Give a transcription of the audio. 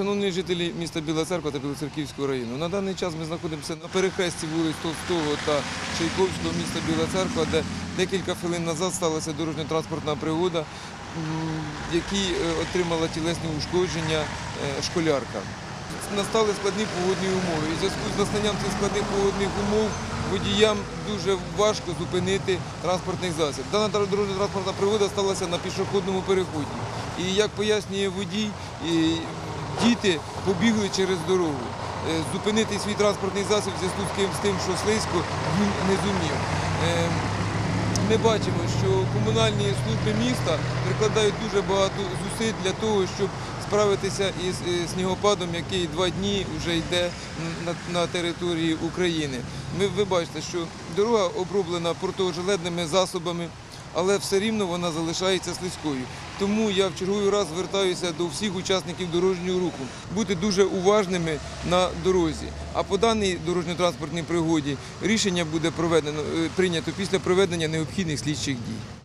Шановні жителі міста Біла Церква та Білоцерківського району, на даний час ми знаходимося на перехресті вулиць Толстого та Чайковського міста Біла Церква, де декілька хвилин назад сталася дорожньо-транспортна пригода, якій е, отримала тілесні ушкодження е, школярка. Настали складні погодні умови. І в зв'язку з настанням цих складних погодних умов водіям дуже важко зупинити транспортний засіб. Дана дорожньо транспортна пригода сталася на пішохідному переході. І як пояснює водій, діти побігли через дорогу. Е, Зупинити свій транспортний засіб в зв'язку з тим- що слизько, він не зумів. Е, Ми бачимо, що комунальні служби міста прикладають дуже багато зусиль для того, щоб справитися із е, снігопадом, який два дні вже йде на, території України. Ви бачите, що дорога оброблена протижеледними засобами, але все рівно вона залишається слизькою. Тому я в черговий раз звертаюся до всіх учасників дорожнього руху бути дуже уважними на дорозі. А по даній дорожньо-транспортній пригоді рішення буде проведено е, прийнято після проведення необхідних слідчих дій.